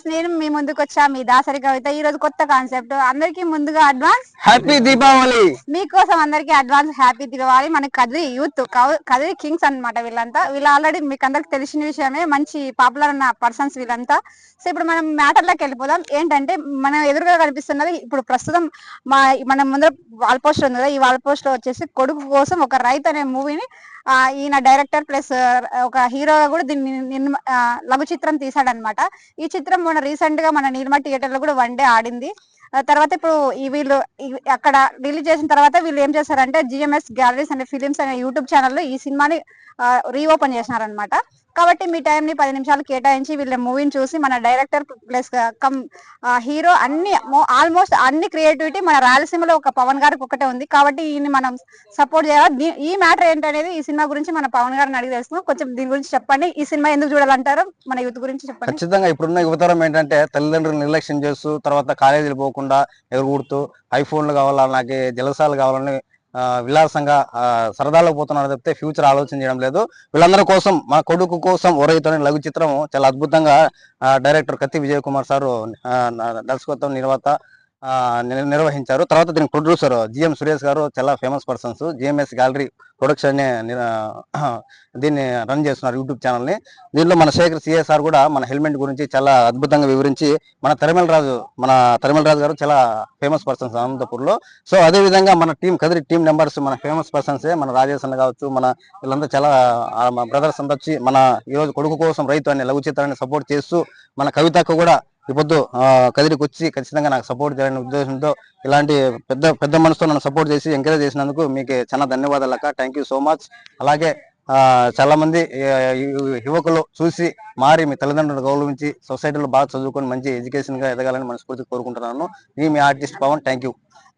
Guys నేను మీ ముందుకు వచ్చా మీ దాసరి కవిత. ఈ రోజు కొత్త కాన్సెప్ట్. అందరికి ముందుగా అడ్వాన్స్. హ్యాపీ దీపావళి! మీకోసం అందరికి అడ్వాన్స్ హ్యాపీ దివాళి మన కదిరి యూత్ కదిరి కింగ్స్ అన్నమాట వీళ్ళంతా. వీళ్ళు ఆల్రెడీ మీకు అందరికి తెలిసిన విషయమే. మంచి పాపులర్ ఉన్న పర్సన్స్ వీళ్ళంతా. సో ఇప్పుడు మనం మ్యాటర్లోకి వెళ్ళిపోదాం. ఏంటంటే మన ఎదురుగా కనిపిస్తున్నది ఇప్పుడు ప్రస్తుతం మా మన ముందర వాల్ పోస్టర్ ఉంది కదా. ఈ వాల్ పోస్టర్ వచ్చేసి కొడుకు కోసం ఒక రైతు అనే మూవీని ఈయన డైరెక్టర్ ప్లస్ ఒక హీరోగా కూడా దీన్ని నిర్మ- లఘు చిత్రం తీసాడనమాట ఈ చిత్రం మొన్న రీసెంట్గా మన నిర్మా థియేటర్లో కూడా వన్ డే ఆడింది. ఆ తర్వాత ఇప్పుడు ఈ వీళ్ళు అక్కడ రిలీజ్ చేసిన తర్వాత వీళ్ళు ఏం చేశారంటే జిఎంఎస్ గ్యాలరీస్ అనే ఫిలిమ్స్ అనే యూట్యూబ్ ఛానల్లో ఈ సినిమాని రీఓపెన్ చేసినారనమాట. కాబట్టి మీ టైం ని పది నిమిషాలు కేటాయించి వీళ్ళ మూవీని చూసి మన డైరెక్టర్ ప్లస్ కమ్ హీరో అన్ని ఆల్మోస్ట్ అన్ని క్రియేటివిటీ మన రాయలసీమలో ఒక పవన్ గారికి ఒకటే ఉంది. కాబట్టి ఈయన్ని మనం సపోర్ట్ చేయాలి? ఈ మ్యాటర్ ఏంటనేది ఈ సినిమా గురించి మన పవన్ గారిని అడిగి తెలుసుకున్నాం కొంచెం దీని గురించి చెప్పండి. ఈ సినిమా ఎందుకు చూడాలంటారు? మన యూత్ గురించి చెప్పండి. ఖచ్చితంగా ఇప్పుడున్న యువతరం ఏంటంటే తల్లిదండ్రులు నిర్లక్ష్యం చేస్తూ తర్వాత కాలేజీలు పోకుండా ఎగురుకూడుతూ ఐఫోన్లు కావాలా నాకు జలసాలు కావాలని విలాసంగా ఆ, సరదాలో పోతున్నారు తప్పితే ఫ్యూచర్ ఆలోచన చేయడం లేదు. వీళ్ళందరి కోసం మా కొడుకు కోసం ఒరైతోనే లఘు చిత్రం చాలా అద్భుతంగా ఆ, డైరెక్టర్ కత్తి విజయ్ కుమార్ సారు దర్శకత్వం నిర్మాత నిర్వహించారు. తర్వాత దీనికి ప్రొడ్యూసర్ జిఎం సురేష్ గారు చాలా famous persons GMS gallery production దీన్ని రన్ చేస్తున్నారు యూట్యూబ్ ఛానల్ని. దీనిలో మన శేఖర్ సిఎస్ఆర్ కూడా మన హెల్మెట్ గురించి చాలా అద్భుతంగా వివరించి మన తరిమల రాజు మన తరిమల రాజు గారు చాలా ఫేమస్ పర్సన్స్ అనంతపూర్లో సో అదే విధంగా మన టీం కదిరి టీం మెంబర్స్ మన ఫేమస్ పర్సన్సే మన రాజేష్ అన్న కావచ్చు మన వీళ్ళంతా చాలా బ్రదర్స్ అంతా వచ్చి మన ఈ రోజు కొడుకు కోసం రైతు అనే లఘు చిత్రాన్ని సపోర్ట్ చేస్తూ మన కవితకు కూడా ఈ పొద్దు ఆ, కదిరికి వచ్చి ఖచ్చితంగా నాకు సపోర్ట్ చేయాలనే ఉద్దేశంతో ఇలాంటి పెద్ద పెద్ద మనసుతో నన్ను సపోర్ట్ చేసి ఎంకరేజ్ చేసినందుకు మీకు చాలా ధన్యవాదాలు అక్క. థ్యాంక్ యూ సో మచ్ అలాగే చాలా మంది యువకులు చూసి మారి మీ తల్లిదండ్రులు గౌరవించి సొసైటీలో బాగా చదువుకొని మంచి ఎడ్యుకేషన్గా ఎదగాలని మనస్ఫూర్తి కోరుకుంటున్నాను. ఈ మీ ఆర్టిస్ట్ పవన్ థ్యాంక్ యూ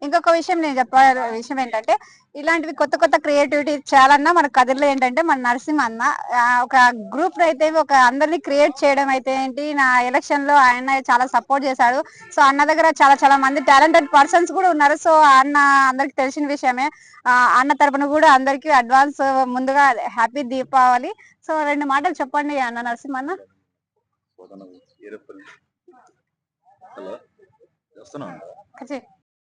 ఇంకొక విషయం నేను చెప్పాల విషయం ఏంటంటే ఇలాంటివి కొత్త కొత్త క్రియేటివిటీ చేయాలన్నా మన కథల్లో ఏంటంటే మన నరసింహ అన్న ఒక గ్రూప్ అయితే ఒక అందరినీ క్రియేట్ చేయడం అయితే ఏంటి నా ఎలక్షన్లో ఆయన చాలా సపోర్ట్ చేశాడు. సో అన్న దగ్గర చాలా చాలా మంది టాలెంటెడ్ పర్సన్స్ కూడా ఉన్నారు. సో అన్న అందరికి తెలిసిన విషయమే. అన్న తరపున కూడా అందరికి అడ్వాన్స్ ముందుగా హ్యాపీ దీపావళి. సో రెండు మాటలు చెప్పండి అన్న నరసింహ అన్న హలో